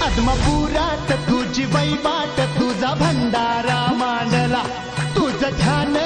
पद्मपुरात तुझी वैबाट तुझा भंडारा मांडला. तुझं ध्यान